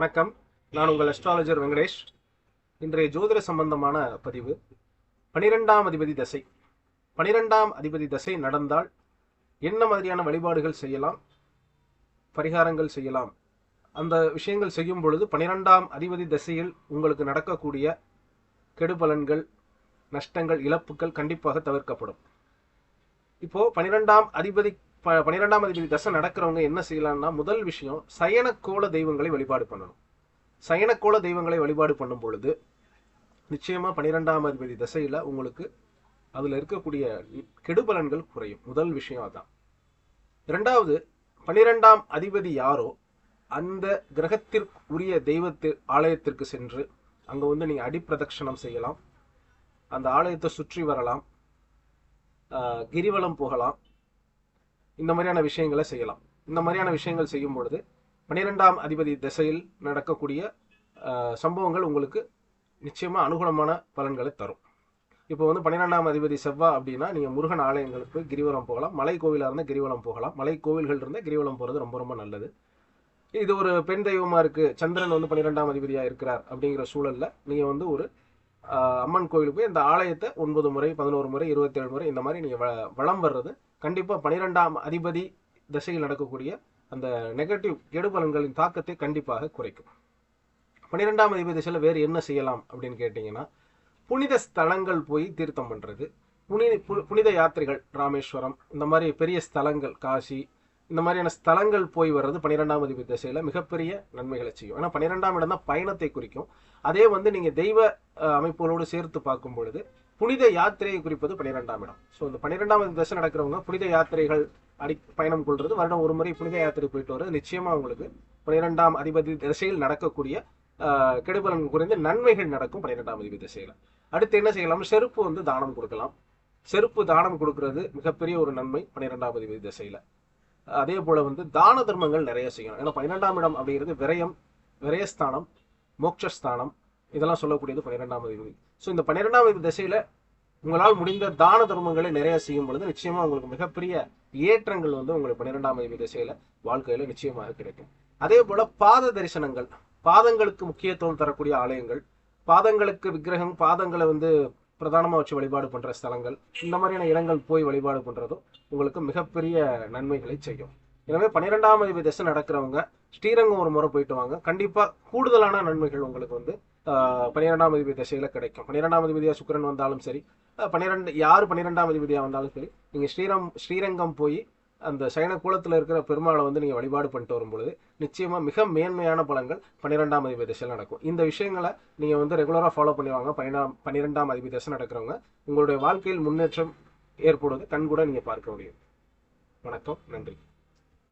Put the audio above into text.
வணக்கம். நான் உங்கள் அஸ்ட்ராலஜர் வெங்கடேஷ். இன்றைய ஜோதிட சம்பந்தமான பதிவு பனிரெண்டாம் அதிபதி தசை. பனிரெண்டாம் அதிபதி தசை நடந்தால் என்ன மாதிரியான வழிபாடுகள் செய்யலாம்? பரிகாரங்கள் செய்யலாம். அந்த விஷயங்கள் செய்யும் பொழுது பனிரெண்டாம் அதிபதி தசையில் உங்களுக்கு நடக்கக்கூடிய கெடுபலன்கள் நஷ்டங்கள் இழப்புகள் கண்டிப்பாக தவிர்க்கப்படும். இப்போ பனிரெண்டாம் அதிபதி ப- பன்னிரெண்டாம் அதிபதி தசை நடக்கிறவங்க என்ன செய்யலாம்னா முதல் விஷயம் சயனக்கோள தெய்வங்களை வழிபாடு பண்ணணும். சயனக்கோள தெய்வங்களை வழிபாடு பண்ணும் பொழுது நிச்சயமா பன்னிரெண்டாம் அதிபதி தசையில உங்களுக்கு அதுல இருக்கக்கூடிய கெடுபலன்கள் குறையும். முதல் விஷயம் அதான். இரண்டாவது பன்னிரெண்டாம் அதிபதி யாரோ அந்த கிரகத்திற்கு உரிய தெய்வத்து ஆலயத்திற்கு சென்று அங்க வந்து நீங்க அடிப்பிரதட்சணம் செய்யலாம். அந்த ஆலயத்தை சுற்றி வரலாம். கிரிவலம் போகலாம். இந்த மாதிரியான விஷயங்களை செய்யலாம். இந்த மாதிரியான விஷயங்கள் செய்யும் பொழுது பன்னிரெண்டாம் அதிபதி திசையில் நடக்கக்கூடிய சம்பவங்கள் உங்களுக்கு நிச்சயமாக அனுகூலமான பலன்களை தரும். இப்போ வந்து பன்னிரெண்டாம் அதிபதி செவ்வா அப்படின்னா நீங்கள் முருகன் ஆலயங்களுக்கு கிரிவலம் போகலாம். மலை கோவிலாக இருந்தால் கிரிவலம் போகலாம். மலை கோவில்கள் இருந்தால் கிரிவலம் போகிறது ரொம்ப ரொம்ப நல்லது. இது ஒரு பெண் தெய்வமாக இருக்குது சந்திரன் வந்து பன்னிரெண்டாம் அதிபதியாக இருக்கிறார் அப்படிங்கிற சூழலில் நீங்கள் வந்து ஒரு அம்மன் கோயிலுக்கு போய் இந்த ஆலயத்தை ஒன்பது முறை பதினோரு முறை இருபத்தேழு முறை இந்த மாதிரி நீங்கள் வ- வளம் வர்றது கண்டிப்பாக பனிரெண்டாம் அதிபதி திசையில் நடக்கக்கூடிய அந்த நெகட்டிவ் கெடுபலன்களின் தாக்கத்தை கண்டிப்பாக குறைக்கும். பன்னிரெண்டாம் அதிபதி திசையில் வேறு என்ன செய்யலாம் அப்படின்னு கேட்டிங்கன்னா புனித ஸ்தலங்கள் போய் தீர்த்தம் பண்ணுறது புனித பு- புனித யாத்திரைகள் ராமேஸ்வரம் இந்த மாதிரி பெரிய ஸ்தலங்கள் காசி இந்த மாதிரியான ஸ்தலங்கள் போய் வர்றது பன்னிரெண்டாம் அதிபதி திசையில் மிகப்பெரிய நன்மைகளை செய்யும். ஏன்னா பன்னிரெண்டாம் இடம் தான் பயணத்தை குறிக்கும். அதே வந்து நீங்கள் தெய்வ அமைப்புகளோடு சேர்த்து பார்க்கும் பொழுது புனித யாத்திரையை குறிப்பது பன்னிரெண்டாம் இடம். ஸோ இந்த பன்னிரெண்டாம் தசை திசை நடக்கிறவங்க புனித யாத்திரைகள் அடி பயணம் கொள்வது வருடம் ஒரு முறை புனித யாத்திரை போயிட்டு வர்றது நிச்சயமா உங்களுக்கு பன்னிரெண்டாம் அதிபதி திசையில் நடக்கக்கூடிய கெடுபலன் குறைந்து நன்மைகள் நடக்கும் பன்னிரெண்டாம் அதிபதி திசையில. அடுத்து என்ன செய்யலாம்? செருப்பு வந்து தானம் கொடுக்கலாம். செருப்பு தானம் கொடுக்கறது மிகப்பெரிய ஒரு நன்மை பன்னிரெண்டாம் அதிபதி திசையில. அதே போல வந்து தான தர்மங்கள் நிறைய செய்யணும். ஏன்னா பன்னிரெண்டாம் இடம் அப்படிங்கிறது விரயம் விரயஸ்தானம் மோட்சஸ்தானம் இதெல்லாம் சொல்லக்கூடியது பன்னிரெண்டாம் அதிபதி ஸோ இந்த பன்னிரெண்டாம் அதிபதி திசையில உங்களால் முடிந்த தான தர்மங்களை நிறைய செய்யும் பொழுது நிச்சயமா உங்களுக்கு மிகப்பெரிய ஏற்றங்கள் வந்து உங்களுக்கு பன்னிரெண்டாம் அதிபதி திசையில வாழ்க்கையில நிச்சயமாக கிடைக்கும். அதே போல பாத தரிசனங்கள் பாதங்களுக்கு முக்கியத்துவம் தரக்கூடிய ஆலயங்கள் பாதங்களுக்கு விக்கிரகம் பாதங்களை வந்து பிரதானமாக வச்சு வழிபாடு பண்ற ஸ்தலங்கள் இந்த மாதிரியான இடங்கள் போய் வழிபாடு பண்றதும் உங்களுக்கு மிகப்பெரிய நன்மைகளை செய்யும். எனவே பன்னிரெண்டாம் அதிபதி திசை நடக்கிறவங்க ஸ்ரீரங்கம் ஒரு முறை போயிட்டு வாங்க. கண்டிப்பா கூடுதலான நன்மைகள் உங்களுக்கு வந்து பன்னிரெண்டாம் அதிபதி திசையில கிடைக்கும். பன்னிரெண்டாம் அதிபதியா சுக்கிரன் வந்தாலும் சரி பன்னிரெண்டு யார் பன்னிரெண்டாம் அதிபதியா வந்தாலும் சரி நீங்க ஸ்ரீரம் ஸ்ரீரங்கம் போய் அந்த சைன கூலத்தில் இருக்கிற பெருமாளை வந்து நீங்க வழிபாடு பண்ணிட்டு வரும்பொழுது நிச்சயமா மிக மேன்மையான பலன்கள் பன்னிரெண்டாம் அதிபதி திசையில் நடக்கும். இந்த விஷயங்களை நீங்க வந்து ரெகுலரா ஃபாலோ பண்ணுவாங்க பன்னிரெண்டாம் பன்னிரெண்டாம் அதிபதி திசை நடக்கிறவங்க உங்களுடைய வாழ்க்கையில் முன்னேற்றம் ஏற்படுவது கண்கூட நீங்க பார்க்க முடியும். வணக்கம் நன்றி.